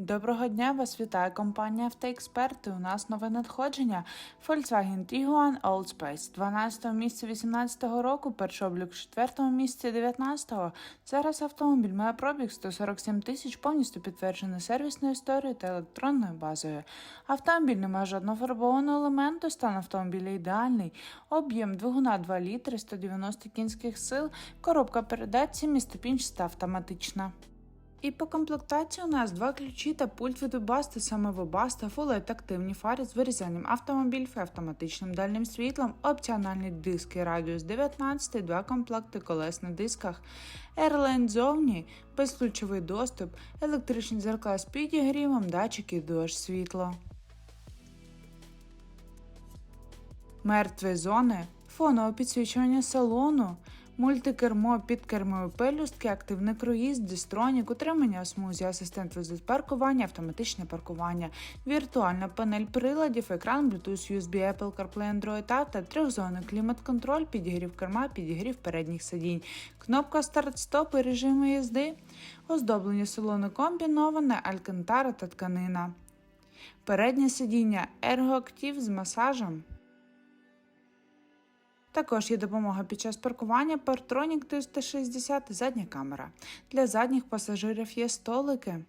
Доброго дня, вас вітає компанія Автоексперти. У нас нове надходження. Volkswagen Tiguan Old Space 12 місце 18 року, перший облік 4 місці 19-го. Зараз автомобіль має пробіг 147 тисяч, повністю підтверджений сервісною історією та електронною базою. Автомобіль не має жодного фарбованого елементу, стан автомобіля ідеальний, об'єм двигуна 2 літри, 190 кінських сил, коробка передач 7-ступінчаста автоматична. І по комплектації у нас два ключі та пульт від Webasto, саме Webasto, Full активні фари з вирізанням автомобіль автоматичним дальнім світлом, опціональні диски радіус 19, два комплекти колес на дисках, Airline зовні, безключовий доступ, електричні дзеркала з підігрівом, датчики дощ світло. Мертві зони, фонове підсвічування салону, мультикермо, підкермові пелюстки, активний круїз, дистронік, утримання смузі, асистент визит паркування, автоматичне паркування, віртуальна панель приладів, екран Bluetooth, USB, Apple CarPlay, Android Auto, трьохзонний клімат-контроль, підігрів керма, підігрів передніх сидінь, кнопка старт-стоп і режиму їзди, оздоблення салону комбіноване, алькантара та тканина. Переднє сидіння Ergo з масажем. Також є допомога під час паркування Partronic 360 задня камера. Для задніх пасажирів є столики.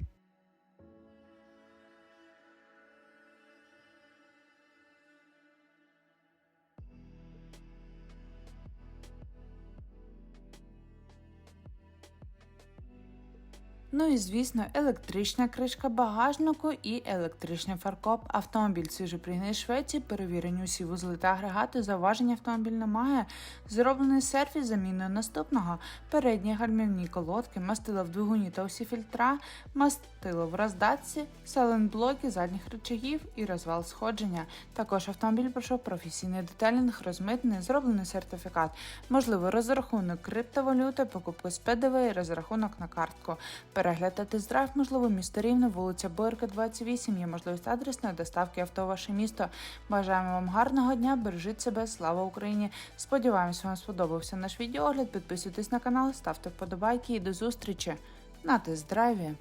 Ну і звісно, електрична кришка багажнику і електричний фаркоп. Автомобіль свіжоприйний Швеції, перевірені усі вузли та агрегати. Зауваження автомобіль немає. Зроблений сервіс заміною наступного: передні гальмівні колодки, мастило в двигуні та усі фільтра, мастило в роздатці, саленблоки задніх рычагів і розвал сходження. Також автомобіль пройшов професійний детелінг, розмитний, зроблений сертифікат, можливо, розрахунок криптовалюти, покупки з ПДВ і розрахунок на картку. Перегляд та тест-драйв, можливо, місто Рівне, вулиця Боярка, 28. Є можливість адресної доставки авто в ваше місто. Бажаємо вам гарного дня, бережіть себе, слава Україні! Сподіваємось, вам сподобався наш відеогляд. Підписуйтесь на канал, ставте вподобайки і до зустрічі на тест-драйві.